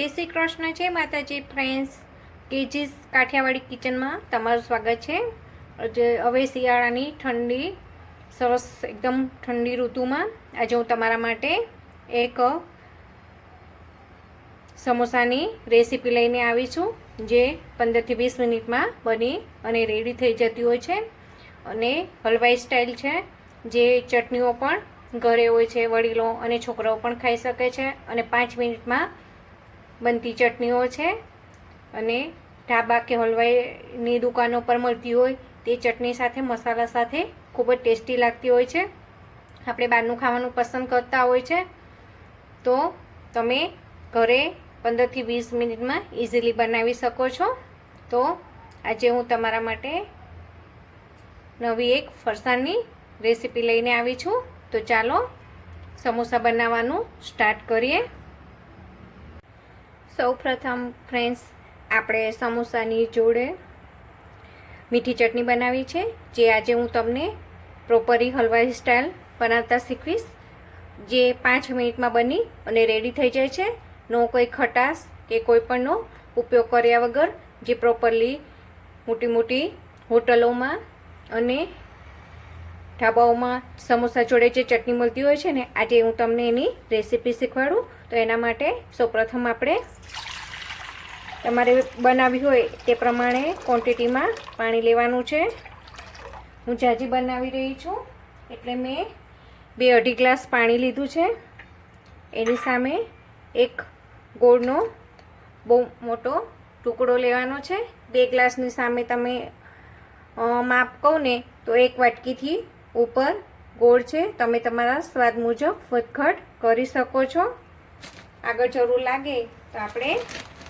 જય શ્રી કૃષ્ણ છે માતાજી ફ્રેન્ડ્સ કેજીસ કાઠિયાવાડી કિચનમાં તમારું સ્વાગત છે. હવે શિયાળાની ઠંડી, સરસ એકદમ ઠંડી ઋતુમાં આજે હું તમારા માટે એક સમોસાની રેસીપી લઈને આવી છું, જે પંદરથી વીસ મિનિટમાં બની અને રેડી થઈ જતી હોય છે. અને હલવાઈ સ્ટાઇલ છે, જે ચટણીઓ પણ ઘરે હોય છે, વડીલો અને છોકરાઓ પણ ખાઈ શકે છે. અને પાંચ મિનિટમાં બનતી ચટણીઓ છે અને ઢાબા કે હલવાઈની દુકાનો પર મળતી હોય તે ચટણી સાથે, મસાલા સાથે ખૂબ જ ટેસ્ટી લાગતી હોય છે. આપણે બહારનું ખાવાનું પસંદ કરતા હોય છે. તો તમે ઘરે પંદરથી વીસ મિનિટમાં ઇઝીલી બનાવી શકો છો. તો આજે હું તમારા માટે નવી એક ફરસાણની રેસીપી લઈને આવી છું. તો ચાલો સમોસા બનાવવાનું સ્ટાર્ટ કરીએ. સૌ પ્રથમ ફ્રેન્ડ્સ, આપણે સમોસાની જોડે મીઠી ચટણી બનાવી છે, જે આજે હું તમને પ્રોપરી હલવાઈ સ્ટાઇલ બનાવતા શીખવીશ. જે પાંચ મિનિટમાં બની અને રેડી થઈ જાય છે. નો કોઈ ખટાશ કે કોઈ પણનો ઉપયોગ કર્યા વગર, જે પ્રોપરલી મોટી મોટી હોટલોમાં અને ઢાબાઓમાં સમોસા જોડે જે ચટણી મળતી હોય છે ને, આજે હું તમને એની રેસીપી શીખવાડું. તો એના માટે સૌપ્રથમ આપણે તમારે બનાવવી હોય તે પ્રમાણે ક્વોન્ટિટીમાં પાણી લેવાનું છે. હું જાજી બનાવી રહી છું, એટલે મેં બે અઢી ગ્લાસ પાણી લીધું છે. એની સામે એક ગોળનો બહુ મોટો ટુકડો લેવાનો છે. બે ગ્લાસની સામે તમે માપ કહું ને, તો એક વાટકીથી ઉપર ગોળ છે. તમે તમારા સ્વાદ મુજબ વધઘટ કરી શકો છો. આગળ જરૂર લાગે તો આપણે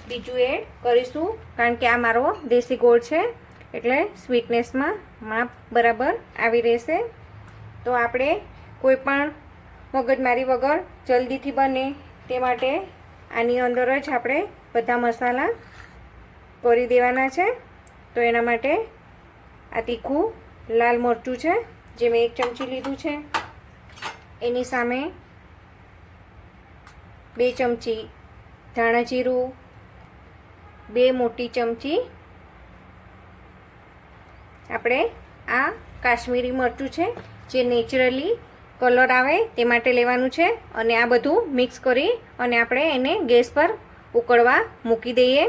બીજું એડ કરીશું. કારણ કે આ મારો દેશી ગોળ છે, એટલે સ્વીટનેસમાં માપ બરાબર આવી રહેશે. તો આપણે કોઈ પણ મગજમારી વગર જલ્દીથી બને તે માટે આની અંદર જ આપણે બધા મસાલા કરી દેવાના છે. તો એના માટે આ તીખું લાલ મરચું છે, જે મેં એક ચમચી લીધું છે. એની સામે બે ચમચી ધાણા જીરું, બે મોટી ચમચી આપણે આ કાશ્મીરી મરચું છે, જે નેચરલી કલર આવે તે માટે લેવાનું છે અને આ બધું મિક્સ કરી અને આપણે એને ગેસ પર ઉકળવા મૂકી દઈએ.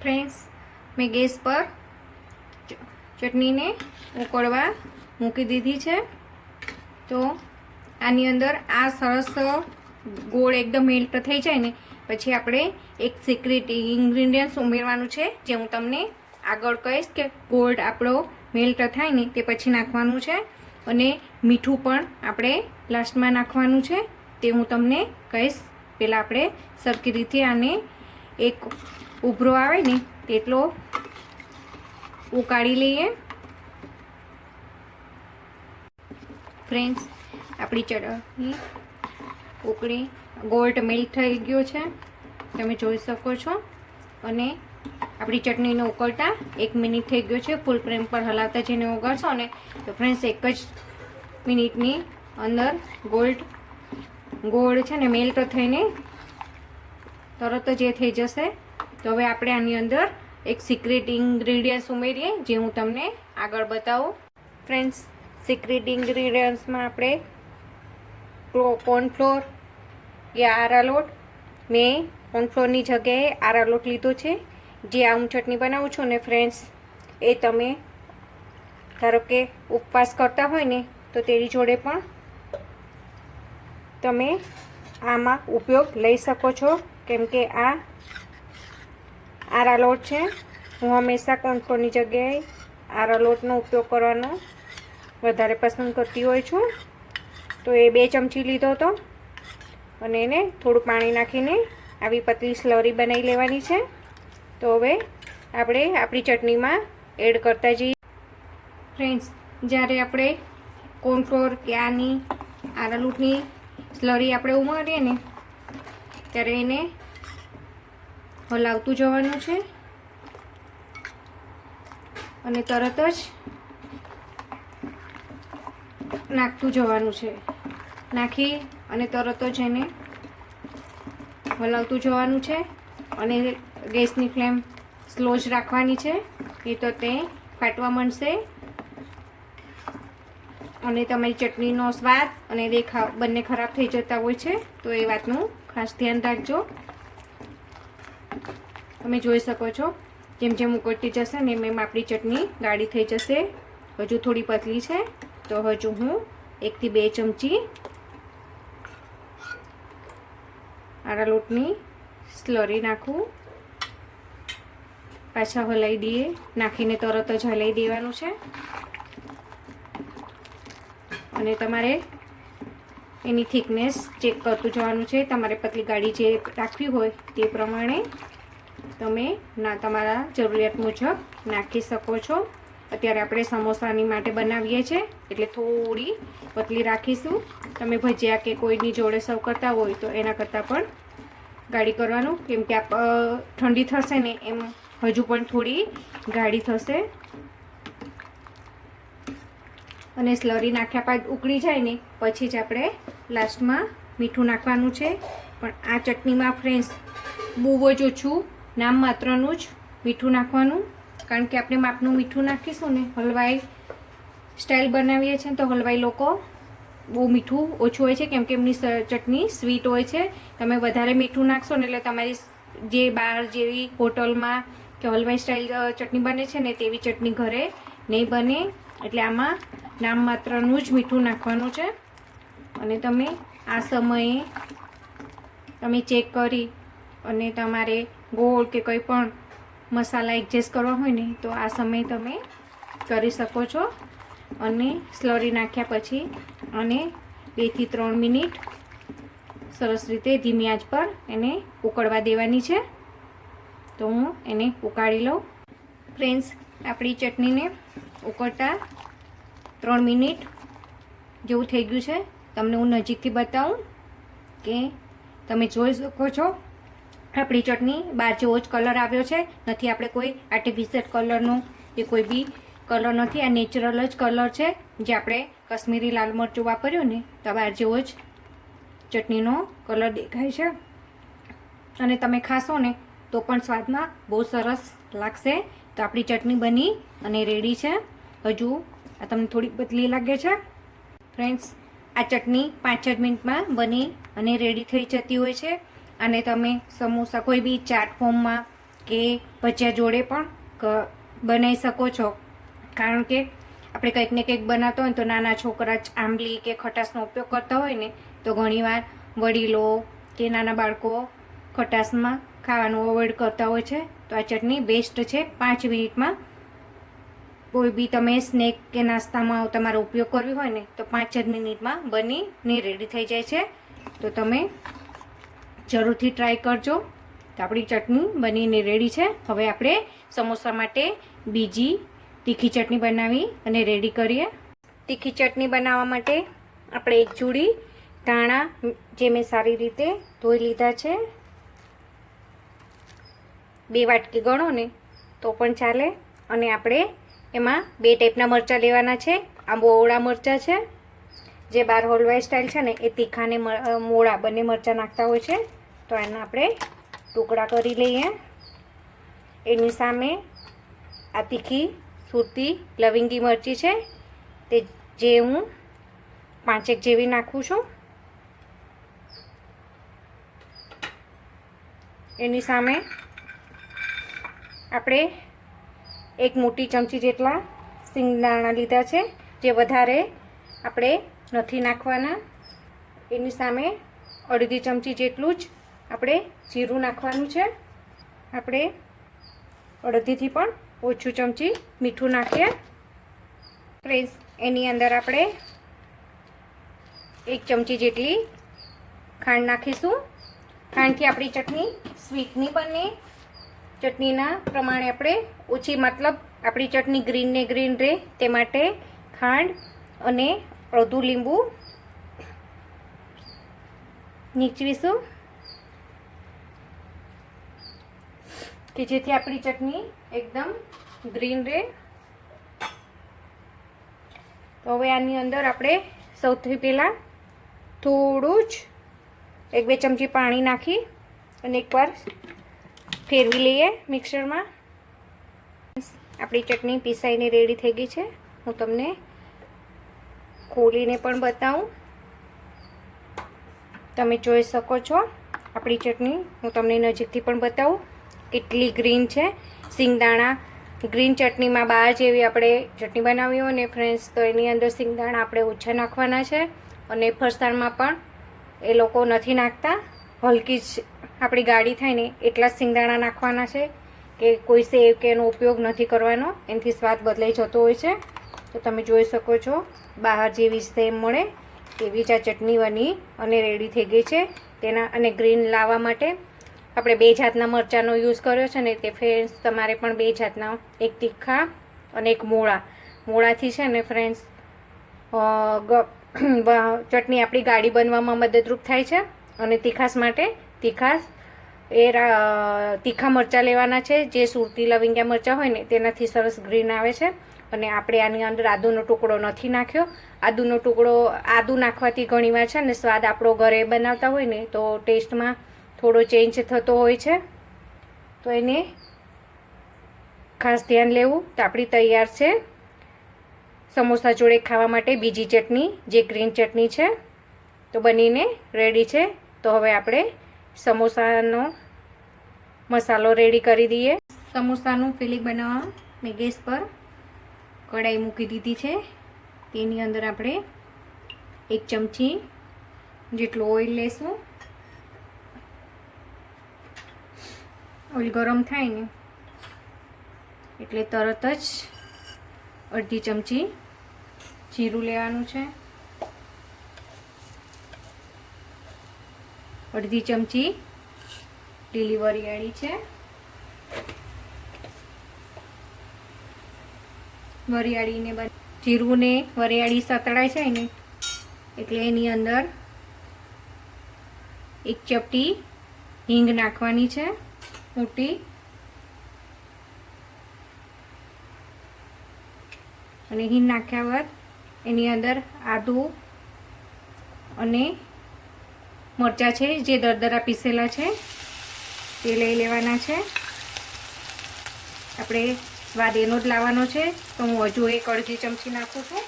ફ્રેન્ડ્સ, મેં ગેસ પર ચટણીને ઉકળવા મૂકી દીધી છે. તો આની અંદર આ સરસ ગોળ એકદમ મેલ્ટ થઈ જાય ને, પછી આપણે એક સિક્રેટ ઇન્ગ્રીડિયન્ટ્સ ઉમેરવાનું છે, જે હું તમને આગળ કહીશ કે ગોળ આપણો મેલ્ટ થાય ને, તે પછી નાખવાનું છે. અને મીઠું પણ આપણે લાસ્ટમાં નાખવાનું છે. તે હું તમને કહીશ. પહેલાં આપણે સરખી રીતે આને એક ઉભરો આવે ને, તેટલો ઉકાળી લઈએ. ફ્રેન્ડ્સ આપણી ચટણી ઉકળી ગોલ્ડ મિલ્ક થઈ ગયો છે. તમે જોઈ શકો છો. અને આપણી ચટણીને ઉકળતા એક મિનિટ થઈ ગયો છે. ફૂલ ફ્રેમ પર હલાવતા જઈને ઉગાડશો ને તો ફ્રેન્ડ્સ, એક જ મિનિટની અંદર ગોલ્ડ, ગોળ છે ને મેલ્ટ થઈને તરત જ એ થઈ જશે. તો હવે આપણે આની અંદર એક સિક્રેટ ઇન્ગ્રીડિયન્ટ્સ ઉમેરીએ, જે હું તમને આગળ બતાવું. ફ્રેન્ડ્સ સિક્રેટ ઇન્ગ્રીડિયન્ટ્સમાં આપણે કોર્નફ્લોર યા આરાલોટ મેં કોર્નફ્લોરની જગ્યાએ આરાલોટ લીધો છે. જે આ હું ચટણી બનાવું છું ને ફ્રેન્ડ્સ એ તમે ધારો કે ઉપવાસ કરતા હોય ને, તો તેની જોડે પણ તમે આમાં ઉપયોગ લઈ શકો છો. કેમ કે આ આરાલોટ છે. હું હંમેશા કોર્નફ્લોરની જગ્યાએ આરાલોટનો ઉપયોગ કરવાનો વધારે પસંદ કરતી હોય છું. તો એ બે ચમચી લીધો હતો. અને એને થોડું પાણી નાખીને આવી પતલી સ્લરી બનાવી લેવાની છે. તો હવે આપણે આપણી ચટણીમાં એડ કરતા જઈએ. ફ્રેન્ડ્સ, જ્યારે આપણે કોર્નફ્લોર કે આની આરાલૂટની સ્લરી આપણે ઉમારીએ ને, ત્યારે એને હલાવતું જવાનું છે. અને તરત જ નાખતું જવાનું છે. નાખી અને તરત જ એને હલાવતું જવાનું છે અને ગેસની ફ્લેમ સ્લો જ રાખવાની છે એ તો તે ફાટવા માંડશે. અને તમારી ચટણીનો સ્વાદ અને દેખાવ બંને ખરાબ થઈ જતા હોય છે, તો એ વાતનું ખાસ ધ્યાન રાખજો. તમે જોઈ શકો છો, જેમ જેમ ઉકળતી જશે ને એમ એમ આપણી ચટણી ગાળી થઈ જશે. હજુ થોડી પતલી છે, તો હજુ હું એકથી બે ચમચી આરા લોટની સ્લરી નાખું. પાછા હલાવી દઈએ. નાખીને તરત જ હલાવી દેવાનું છે. અને તમારે એની થિકનેસ ચેક કરતું જવાનું છે. તમારે પતલી ગાડી જે રાખવી હોય તે પ્રમાણે તમે ના, તમારા જરૂરિયાત મુજબ નાખી શકો છો. અત્યારે આપણે સમોસાની માટે બનાવીએ છીએ. એટલે થોડી પતલી રાખીશું. તમે ભજીયા કે કોઈની જોડે સર્વ કરતા હોય તો એના કરતાં પણ ગાળી કરવાનું. કેમ કે આપ ઠંડી થશે ને એમ હજુ પણ થોડી ગાળી થશે. અને સ્લરી નાખ્યા બાદ ઉકળી જાય ને પછી જ આપણે લાસ્ટમાં મીઠું નાખવાનું છે. પણ આ ચટણીમાં ફ્રેન્ડ્સ બહુ જ ઓછું, નામ માત્રનું જ મીઠું નાખવાનું. કારણ કે આપણે માપનું મીઠું નાખીશું ને, હલવાઈ સ્ટાઇલ બનાવીએ છીએ તો હલવાઈ લોકો બહુ મીઠું ઓછું હોય છે, કેમ કે એમની ચટણી સ્વીટ હોય છે. તમે વધારે મીઠું નાખશો ને એટલે તમારી જે બહાર જેવી હોટલમાં કે હલવાઈ સ્ટાઇલ ચટણી બને છે ને, તેવી ચટણી ઘરે નહીં બને. એટલે આમાં નામ માત્રનું જ મીઠું નાખવાનું છે. અને તમે આ સમયે તમે ચેક કરી અને તમારે ગોળ કે કંઈ પણ મસાલા એડજસ્ટ કરવા હોય ને, તો આ સમય તમે કરી શકો છો. અને સ્લરી નાખ્યા પછી અને બેથી ત્રણ મિનિટ સરસ રીતે ધીમી આંચ પર એને ઉકળવા દેવાની છે. તો હું એને ઉકાળી લઉં. ફ્રેન્ડ્સ, આપણી ચટણીને ઉકળતા ત્રણ મિનિટ જેવું થઈ ગયું છે. તમને હું નજીકથી બતાવું કે તમે જોઈ શકો છો આપણી ચટણી બહાર જેવો જ કલર આવ્યો છે. નથી આપણે કોઈ આર્ટિફિશિયલ કલરનો કે કોઈ બી કલર નથી. આ નેચરલ જ કલર છે. જે આપણે કશ્મીરી લાલ મરચું વાપર્યું ને, તો બહાર જેવો જ ચટણીનો કલર દેખાય છે. અને તમે ખાશો ને, તો પણ સ્વાદમાં બહુ સરસ લાગશે. તો આપણી ચટણી બની અને રેડી છે. હજુ આ તમને થોડી બદલી લાગે છે. ફ્રેન્ડ્સ આ ચટણી પાંચ જ મિનિટમાં બની અને રેડી થઈ જતી હોય છે. અને તમે સમોસા કોઈ બી ચાટ ફોર્મમાં કે ભજીયા જોડે પણ બનાવી શકો છો. કારણ કે આપણે કંઈક ને કંઈક બનાવતા હોય તો નાના છોકરા આંબલી કે ખટાશનો ઉપયોગ કરતા હોય ને, તો ઘણીવાર વડીલો કે નાના બાળકો ખટાશમાં ખાવાનું અવોઇડ કરતા હોય છે. તો આ ચટણી બેસ્ટ છે. પાંચ મિનિટમાં કોઈ બી તમે સ્નેક કે નાસ્તામાં તમારો ઉપયોગ કરવી હોય ને, તો પાંચ જ મિનિટમાં બનીને રેડી થઈ જાય છે. તો તમે જરૂરથી ટ્રાય કરજો. તો આપણી ચટણી બનીને રેડી છે. હવે આપણે સમોસા માટે બીજી તીખી ચટણી બનાવી અને રેડી કરીએ. તીખી ચટણી બનાવવા માટે આપણે એક ચૂડી ધાણા, જે મેં સારી રીતે ધોઈ લીધા છે. બે વાટકી ગણો ને તો પણ ચાલે. અને આપણે એમાં બે ટાઈપના મરચાં લેવાના છે. આ મોળા મરચાં છે. જે બાર હોલવાઈ સ્ટાઇલ છે ને, એ તીખાને ને મોળા બંને મરચાં નાખતા હોય છે. તો એના આપણે ટુકડા કરી લઈએ. એની સામે આ તીખી, સુરતી, લવિંગી મરચી છે. તે જે હું પાંચેક જેવી નાખું છું. એની સામે આપણે એક મોટી ચમચી જેટલા સિંગદાણા લીધા છે, જે વધારે આપણે નથી નાખવાના. એની સામે અડધી ચમચી જેટલું જ આપણે જીરું નાખવાનું છે. આપણે અડધીથી પણ ઓછું ચમચી મીઠું નાખીએ. ફ્રેન્ડ્સ, એની અંદર આપણે એક ચમચી જેટલી ખાંડ નાખીશું. ખાંડથી આપણી ચટણી સ્વીટની બને. ચટણીના પ્રમાણે આપણે ઓછી મતલબ આપણી ચટણી ગ્રીન ને ગ્રીન રહે તે માટે ખાંડ અને અડધું લીંબુ નીચવીશું. કે જેથી આપણી ચટણી એકદમ ગ્રીન રહે. તો હવે આની અંદર આપણે સૌથી પહેલાં થોડું જ એક બે ચમચી પાણી નાખી અને એકવાર ફેરવી લઈએ મિક્સરમાં. આપણી ચટણી પીસાઈને રેડી થઈ ગઈ છે. હું તમને ખોલીને પણ બતાવું. તમે જોઈ શકો છો. આપણી ચટણી હું તમને નજીકથી પણ બતાવું. કેટલી ગ્રીન છે? સિંગદાણા. ગ્રીન ચટણીમાં બહાર જેવી આપણે ચટણી બનાવી હોય ને ફ્રેન્ડ્સ તો એની અંદર સિંગદાણા આપણે ઓછા નાખવાના છે. અને ફરસાણમાં પણ એ લોકો નથી નાખતા. હલકી જ આપણી ગાડી થાય ને એટલા જ સિંગદાણા નાખવાના છે કે કોઈ સેવ કે એનો ઉપયોગ નથી કરવાનો. એનાથી સ્વાદ બદલાઈ જતો હોય છે. તો તમે જોઈ શકો છો, બહાર જેવી સેમ મળે, એવી જ આ ચટણી બની અને રેડી થઈ ગઈ છે. તેના અને ગ્રીન લાવવા માટે આપણે બે જાતના મરચાંનો યુઝ કર્યો છે ને તે ફ્રેન્ડ્સ તમારે પણ બે જાતના. એક તીખા અને એક મોળા. મોળાથી છે ને ફ્રેન્ડ્સ ચટણી આપણી ગાડી બનવામાં મદદરૂપ થાય છે. અને તીખાસ માટે તીખાસ એ તીખા મરચાં લેવાના છે. જે સુરતી લવિંગ્યા મરચાં હોય ને તેનાથી સરસ ગ્રીન આવે છે. અને આપણે આની અંદર આદુનો ટુકડો નથી નાખ્યો. આદુનો ટુકડો આદુ નાખવાથી ઘણીવાર છે ને સ્વાદ આપણો ઘરે બનાવતા હોય ને તો ટેસ્ટમાં થોડો ચેન્જ થતો હોય છે. તો એને ખાસ ધ્યાન લેવું તો આપણી તૈયાર છે. સમોસા જોડે ખાવા માટે બીજી ચટણી, જે ગ્રીન ચટણી છે, તો બનીને રેડી છે. તો હવે આપણે સમોસાનો મસાલો રેડી કરી દઈએ. સમોસાનું ફિલિંગ બનાવવા મેં ગેસ પર કઢાઈ મૂકી દીધી છે. તેની અંદર આપણે એક ચમચી જેટલું ઓઇલ લેશું. ઓઇલ ગરમ થાય ને, એટલે તરત જ અડધી ચમચી જીરું લેવાનું છે. અડધી ચમચી લીલી વરિયાળી છે. વરિયાળીને જીરું ને વરિયાળી સતળાય છે ને, એટલે એની અંદર એક ચપટી હિંગ નાખવાની છે. મોટી. અને હિંગ નાખ્યા બાદ એની અંદર આદું અને મરચાં છે, જે દરદરા પીસેલા છે, તે લઈ લેવાના છે. આપણે સ્વાદ એનો જ લાવવાનો છે, તો હું હજુ એક અડધી ચમચી નાખું છું.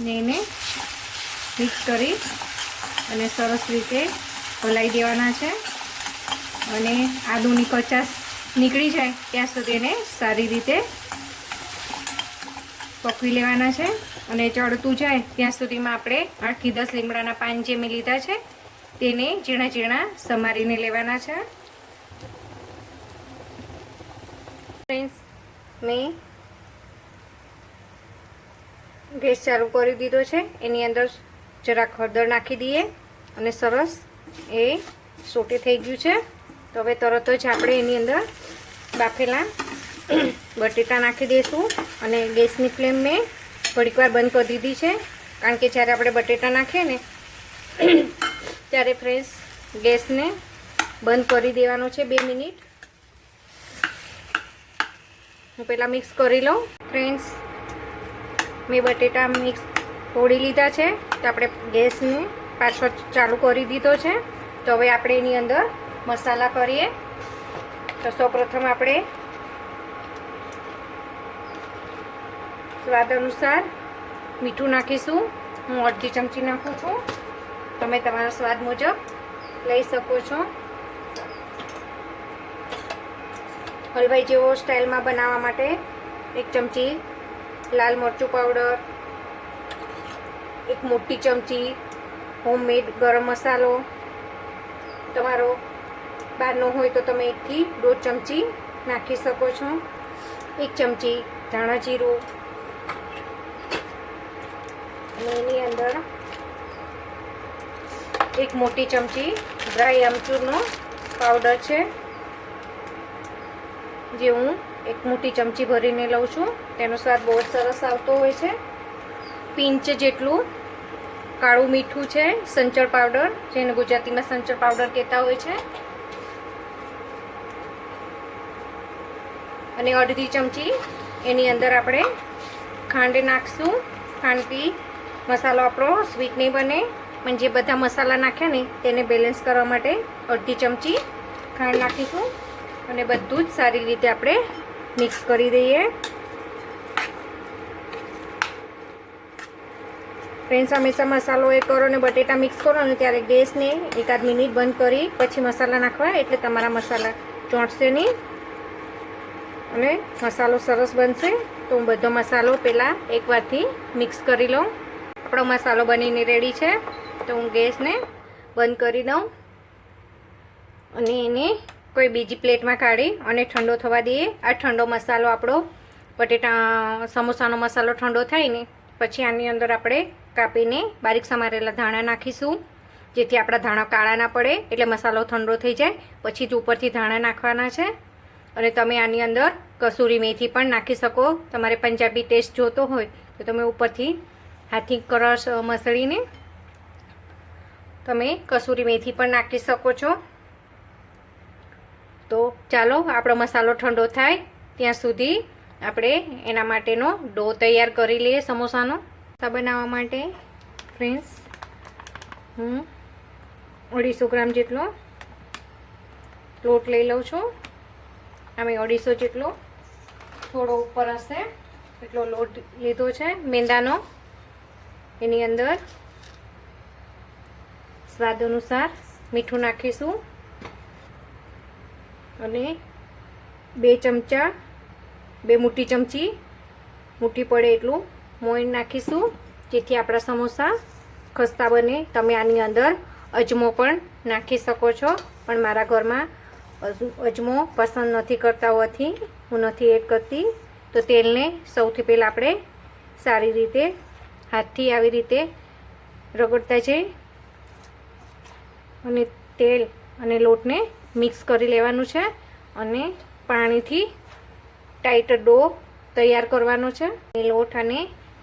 ને એને મિક્સ કરી અને સરસ રીતે હલાવી દેવાના છે. અને આદુની કચાસ નીકળી જાય ત્યાં સુધી એને સારી રીતે પકવી લેવાના છે. અને ચડતું જાય ત્યાં સુધીમાં આપણે આઠથી દસ લીમડાના પાન જે મેં લીધા છે, તેને ઝીણા ઝીણા સમારીને લેવાના છે. ફ્રેન્ડ્સ, મેં ગેસ ચાલુ કરી દીધો છે. એની અંદર જરાક હળદર નાખી દઈએ અને સરસ એ સોટે થઈ ગયું છે. તો હવે તરત જ આપણે એની અંદર બાફેલા બટેટા નાખી દઈશું અને ગેસની ફ્લેમ મેં થોડીક વાર બંધ કરી દીધી છે. કારણ કે જ્યારે આપણે બટેટા નાખીએ ને ત્યારે ફ્રેશ ગેસને બંધ કરી દેવાનો છે બે મિનિટ. હું પહેલાં મિક્સ કરી લઉં. ફ્રેન્ડ્સ, મેં બટેટા મિક્સ તોડી લીધા છે. તો આપણે ગેસને પાછો ચાલુ કરી દીધો છે. તો હવે આપણે એની અંદર મસાલા કરીએ. તો સૌપ્રથમ આપણે સ્વાદ અનુસાર મીઠું નાખીશું. હું અડધી ચમચી નાખું છું. તમે તમારા સ્વાદ મુજબ લઈ શકો છો. હલવાઈ જેવો સ્ટાઇલમાં બનાવવા માટે એક ચમચી લાલ મરચું પાવડર, એક મોટી ચમચી હોમમેડ ગરમ મસાલો. તમારો બહારનો હોય તો તમે એકથી દોઢ ચમચી નાખી શકો છો. એક ચમચી ધાણા જીરું. અને એની અંદર એક મોટી ચમચી ડ્રાય આમચૂરનો પાવડર છે, જે હું એક મોટી ચમચી ભરીને લઉં છું. તેનો સ્વાદ બહુ સરસ આવતો હોય છે. પિંચ જેટલું કાળું મીઠું છે, સંચળ પાવડર જેને ગુજરાતીમાં સંચળ પાવડર કહેતા હોય છે. અને અડધી ચમચી એની અંદર આપણે ખાંડ નાખશું. ખાંડથી મસાલો આપણો સ્વીટ નહીં બને. પણ જે બધા મસાલા નાખ્યા ને, તેને બેલેન્સ કરવા માટે અડધી ચમચી ખાંડ નાખીશું. અને બધું જ સારી રીતે આપણે મિક્સ કરી દઈએ. ફ્રેન્ડ્સ હંમેશા મસાલો એ કરો ને બટેટા મિક્સ કરો ને ત્યારે ગેસને એકાદ મિનિટ બંધ કરી પછી મસાલા નાખવા એટલે તમારા મસાલા ચોંટશે નહીં. અને મસાલો સરસ બનશે. તો હું બધો મસાલો પહેલાં એકવારથી મિક્સ કરી લઉં. આપણો મસાલો બનીને રેડી છે. તો હું ગેસને બંધ કરી દઉં. અને એને કોઈ બીજી પ્લેટમાં કાઢી અને ઠંડો થવા દઈએ. આ ઠંડો મસાલો આપણો બટેટા, સમોસાનો મસાલો ઠંડો થાય ને, પછી આની અંદર આપણે કાપીને બારીક સમારેલા ધાણા નાખીશું. જેથી આપણા ધાણા કાળા ના પડે, એટલે મસાલો ઠંડો થઈ જાય. પછી જ ઉપરથી ધાણા નાખવાના છે. અને તમે આની અંદર કસૂરી મેથી પણ નાખી શકો. તમારે પંજાબી ટેસ્ટ જોતો હોય, તો તમે ઉપરથી હાથી કરશ મસળીને તમે કસૂરી મેથી પણ નાખી શકો છો. તો ચાલો, આપણો મસાલો ઠંડો થાય. ત્યાં સુધી આપણે એના માટેનો ડો તૈયાર કરી લઈએ સમોસાનો. બનાવવા માટે ફ્રેન્ડ્સ હું અઢીસો ગ્રામ જેટલો લોટ લઈ લઉં છું. અમે અઢીસો જેટલો થોડો ઉપર હશે, એટલો લોટ લીધો છે. મેંદાનો, એની અંદર સ્વાદ અનુસાર મીઠું નાખીશું. અને બે ચમચા, બે મોટી ચમચી મુઠ્ઠી પડે એટલું મોઈન નાખીશું. જેથી આપણા સમોસા ખસ્તા બને. તમે આની અંદર અજમો પણ નાખી શકો છો. પણ મારા ઘરમાં અજમો પસંદ નથી કરતા હોવાથી હું નથી એડ કરતી. તો તેલને સૌથી પહેલાં આપણે સારી રીતે હાથથી આવી રીતે રગડતા જઈ અને તેલ અને લોટને મિક્સ કરી લેવાનું છે અને પાણીથી ટાઈટ ડો તૈયાર કરવાનો છે. લોટ અને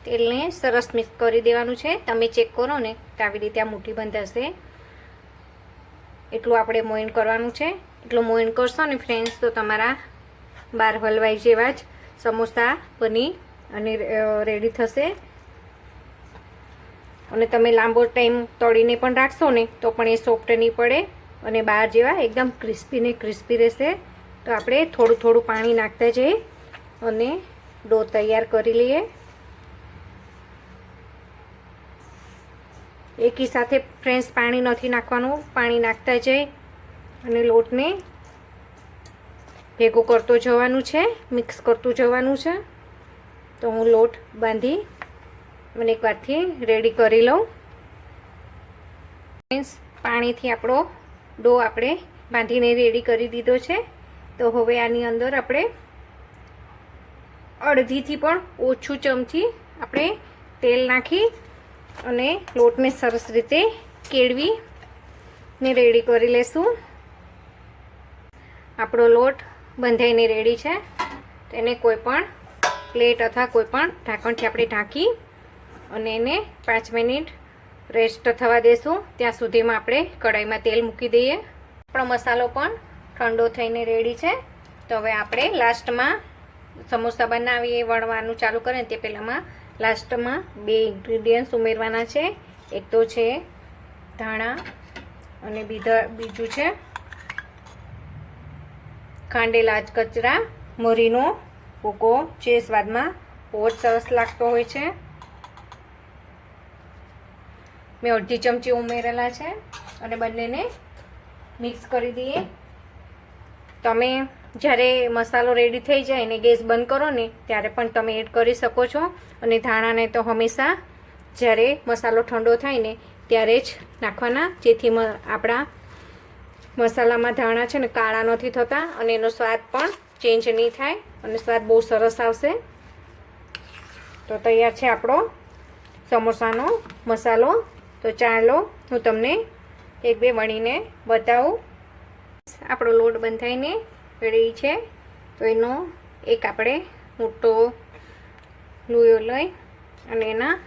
તેલને સરસ મિક્સ કરી દેવાનું છે. તમે ચેક કરો ને તો આવી રીતે આ મુઠ્ઠી બંધાશે. એટલું આપણે મોઈન કરવાનું છે. એટલું મોઈન કરશો ને ફ્રેન્ડ્સ, તો તમારા બાર હલવાઈ જેવા જ સમોસા બની અને રેડી થશે. અને તમે લાંબો ટાઈમ તળીને પણ રાખશો ને, તો પણ એ સોફ્ટ નહીં પડે અને બહાર જેવા એકદમ ક્રિસ્પી ને ક્રિસ્પી રહેશે. તો આપણે થોડું થોડું પાણી નાખતા જઈએ અને ડો તૈયાર કરી લઈએ. એકી સાથે ફ્રેન્ડ્સ પાણી નથી નાખવાનું, પાણી નાખતા જઈ અને લોટને ભેગું કરતો જવાનું છે, મિક્સ કરતું જવાનું છે. તો હું લોટ બાંધી મને એકવારથી રેડી કરી લઉં. ફ્રેન્ડ્સ, પાણીથી આપણો ડો આપણે બાંધીને રેડી કરી દીધો છે. તો હવે આની અંદર આપણે અડધીથી પણ ઓછું ચમચી આપણે તેલ નાખી અને લોટને સરસ રીતે કેળવીને રેડી કરી લેશું. આપણો લોટ બંધાઈને રેડી છે. તેને કોઈ પણ પ્લેટ અથવા કોઈ પણ ઢાંકણથી આપણે ઢાંકી અને એને પાંચ મિનિટ રેસ્ટ થવા દેશું. ત્યાં સુધીમાં આપણે કઢાઈમાં તેલ મૂકી દઈએ. આપણો મસાલો પણ ઠંડો થઈને રેડી છે. તો હવે આપણે લાસ્ટમાં સમોસા બનાવીએ, વણવાનું ચાલુ કરીએ તે પહેલાંમાં લાસ્ટમાં બે ઇન્ગ્રીડિયન્ટ્સ ઉમેરવાના છે. એક તો છે ધાણા અને બીજા બીજું છે ખાંડેલા કચરા મરીનો ભૂકો જે સ્વાદમાં બહુ જ સરસ લાગતો હોય છે. મેં અડધી ચમચી ઉમેરેલા છે અને બંનેને મિક્સ કરી દઈએ. તમે જ્યારે મસાલો રેડી થઈ જાય ને ગેસ બંધ કરો ને, ત્યારે પણ તમે એડ કરી શકો છો. અને ધાણાને તો હંમેશા જ્યારે મસાલો ઠંડો થાય ને, ત્યારે જ નાખવાના. જેથી આપણા મસાલામાં ધાણા છે ને કાળા નથી થતા અને એનો સ્વાદ પણ ચેન્જ નહીં થાય અને સ્વાદ બહુ સરસ આવશે. તો તૈયાર છે આપણો સમોસાનો મસાલો. તો ચાલો હું તમને એક બે વણીને બતાવું. આપણો લોટ બંધાઈને રેડી છે. તો એનો એક આપણે મોટો લુયો લઈ અને એના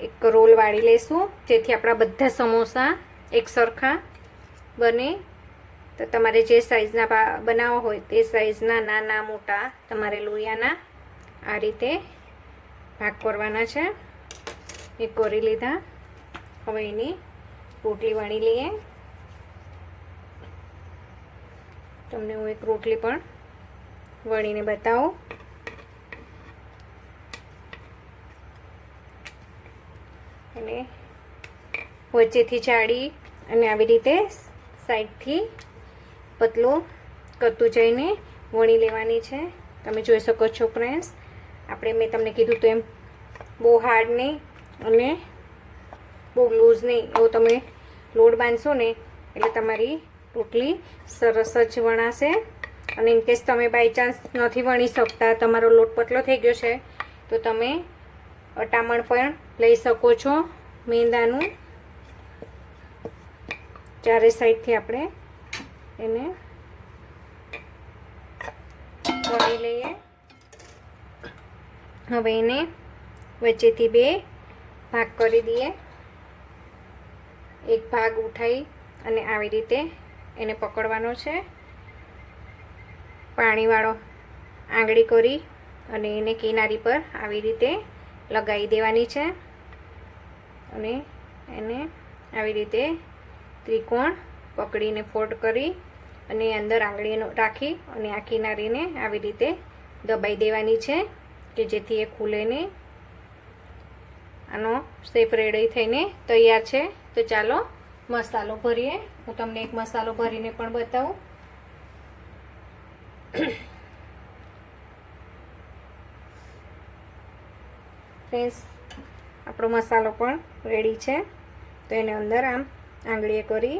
એક રોલ વાળી લઈશું જેથી આપણા બધા સમોસા એક સરખા બને. તો તમારે જે સાઈઝના બનાવવા હોય તે સાઈઝના નાના, મોટા તમારે લોહિયાના આ રીતે ભાગ કરવાના છે. એ કરી લીધા. હવે એની રોટલી વણી લઈએ. તમને હું એક રોટલી પણ વણીને બતાવું. અને વચ્ચેથી ચાળી અને આવી રીતે સાઈડથી પતલો કરતું જઈને વણી લેવાની છે. તમે જોઈ શકો છો ફ્રેન્ડ્સ, આપણે મેં તમને કીધું તો એમ બહુ હાર્ડ નહીં અને બહુ લૂઝ નહીં. એવો તમે લોડ બાંધશો ને એટલે તમારી રોટલી સરસ જ વણાશે. અને ઇનકેસ તમે બાય ચાન્સ નથી વણી શકતા, તમારો લોટ પતલો થઈ ગયો છે, તો તમે અટામણ પણ લઈ શકો છો. મેંદાનું ચારે સાઈડથી આપણે એને વળી લઈએ. હવે એને વચ્ચેથી બે ભાગ કરી દઈએ. એક ભાગ ઉઠાઈ અને આવી રીતે એને પકડવાનો છે. પાણીવાળો આંગળી કરી અને એને કિનારી પર આવી રીતે લગાવી દેવાની છે. અને એને આવી રીતે ત્રિકોણ પકડીને ફોલ્ડ કરી અને અંદર આંગળીનો રાખી અને આ કિનારીને આવી રીતે દબાઈ દેવાની છે કે જેથી એ ખુલે નહીં. આનો શેપ રેડી થઈને તૈયાર છે. તો ચાલો મસાલો ભરીએ. હું તમને એક મસાલો ભરીને પણ બતાવું. ફ્રેન્ડ્સ, આપણો મસાલો પણ રેડી છે. તો એને અંદર આમ આંગળીએ કરી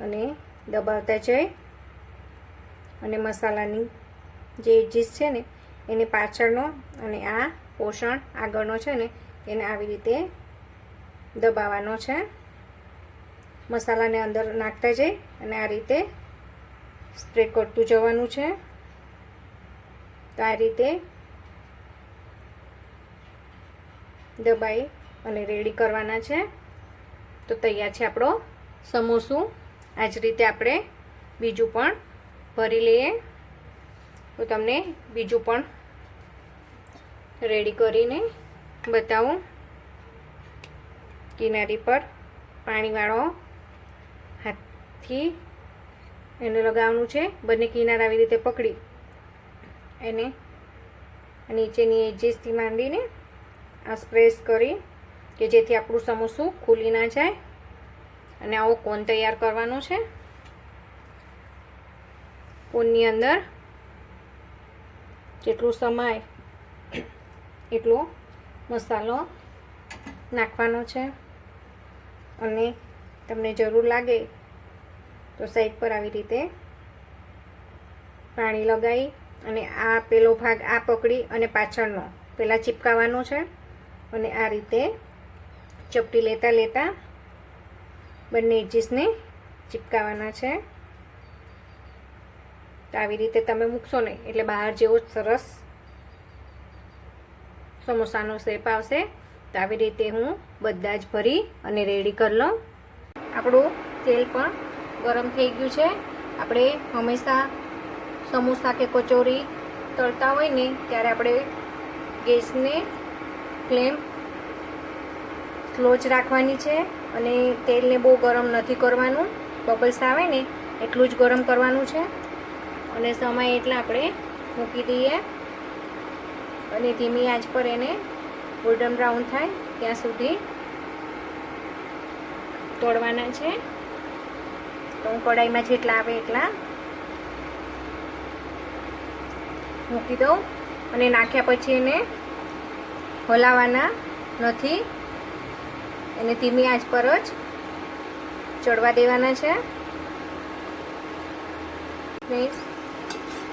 અને દબાવતા જઈ અને મસાલાની જે એજીસ છે ને, એને પાછળનો અને આ પોષણ આગળનો છે ને, એને આવી રીતે દબાવવાનો છે. મસાલાને અંદર નાખતા જઈ અને આ રીતે સ્પ્રે કરતું જવાનું છે. તો આ રીતે દબાઈ અને રેડી કરવાના છે. તો તૈયાર છે આપણો સમોસું. આ જ રીતે આપણે બીજું પણ ભરી લઈએ. તો તમને બીજું પણ રેડી કરીને બતાવું. કિનારી પર પાણીવાળો હાથથી એને લગાવવાનું છે. બંને કિનારા આવી રીતે પકડી એને નીચેની એજીસથી માંડીને આ સ્પ્રેસ કરી કે જેથી આપણું સમોસું ખુલી ના જાય અને આવો કોન તૈયાર કરવાનો છે. કોનની અંદર જેટલું સમાય એટલો મસાલો નાખવાનો છે. અને તમને જરૂર લાગે તો સાઈડ પર આવી રીતે પાણી લગાવી અને આ પેલો ભાગ આ પકડી અને પાછળનો પહેલાં ચીપકાવાનો છે અને આ રીતે ચપટી લેતા લેતા બંને એજીસને ચીપકાવાના છે. તો આવી રીતે તમે મૂકશો ને એટલે બહાર જેવો સરસ સમોસાનો શેપ આવશે. તો આવી રીતે હું બધા જ ભરી અને રેડી કરી લઉં. આપણું તેલ પણ ગરમ થઈ ગયું છે. આપણે હંમેશા સમોસા કે કચોરી તળતા હોય ને ત્યારે આપણે ગેસને ફ્લેમ સ્લો જ રાખવાની છે અને તેલને બહુ ગરમ નથી કરવાનું. બબલ્સ આવે ને એટલું જ ગરમ કરવાનું છે. અને સમય એટલા આપણે મૂકી દઈએ. અને ધીમી આંચ પર એને ગોલ્ડન બ્રાઉન થાય ત્યાં સુધી તોડવાના છે. તો હું કઢાઈમાં જેટલા આવે એટલા મૂકી દઉં અને નાખ્યા પછી એને હલાવવાના નથી. એને ધીમી આંચ પર જ ચડવા દેવાના છે.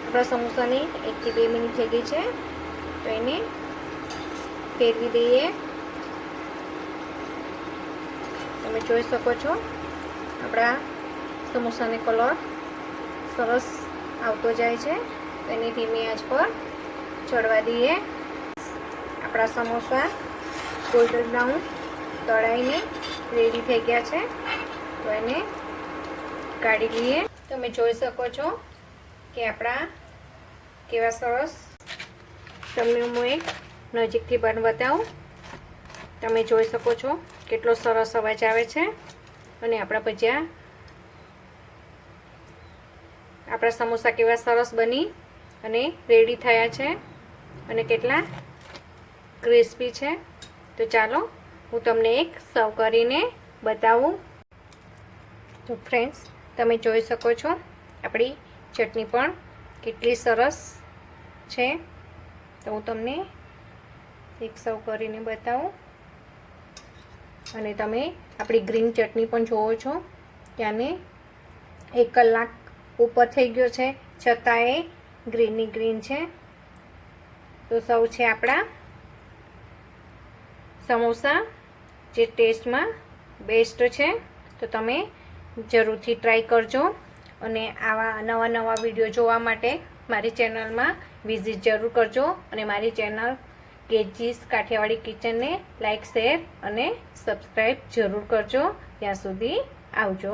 આપણા સમોસાની એકથી બે મિનિટ થઈ ગઈ છે. તો એને ફેરવી દઈએ. તમે જોઈ શકો છો આપણા સમોસાને કલર. સરસ આવતો જાય છે. એની ધીમી આંચ પર ચડવા દઈએ. આપણા સમોસા ગોલ્ડન બ્રાઉન તળાઈને રેડી થઈ ગયા છે. તો એને કાઢી લઈએ. તમે જોઈ શકો છો કે આપણા કેવા સરસ તમને હું એક નજીકથી બન બતાવું. તમે જોઈ શકો છો કેટલો સરસ અવાજ આવે છે. અને આપણા ભજીયા આપણા સમોસા કેવા સરસ બની અને રેડી થયા છે અને કેટલા ક્રિસ્પી છે. તો ચાલો હું તમને એક સર્વ કરીને બતાવું. તો ફ્રેન્ડ્સ તમે જોઈ શકો છો આપણી ચટણી પણ કેટલી સરસ છે. તો હું તમને એક સર્વ કરીને બતાવું. અને તમે આપણી ગ્રીન ચટણી પણ જોવો છો. ત્યાંને એક કલાક ઉપર થઈ ગયો છે. છતાં એ ગ્રીનની ગ્રીન છે. તો સૌ છે આપણા સમોસા, જે ટેસ્ટમાં બેસ્ટ છે. તો તમે જરૂરથી ટ્રાય કરજો અને આવા નવા નવા વીડિયો જોવા માટે મારી ચેનલમાં વિઝિટ જરૂર કરજો અને મારી ચેનલ કેજીસ કાઠિયાવાડી કિચનને લાઇક શેર અને સબસ્ક્રાઈબ જરૂર કરજો. ત્યાં સુધી આવજો.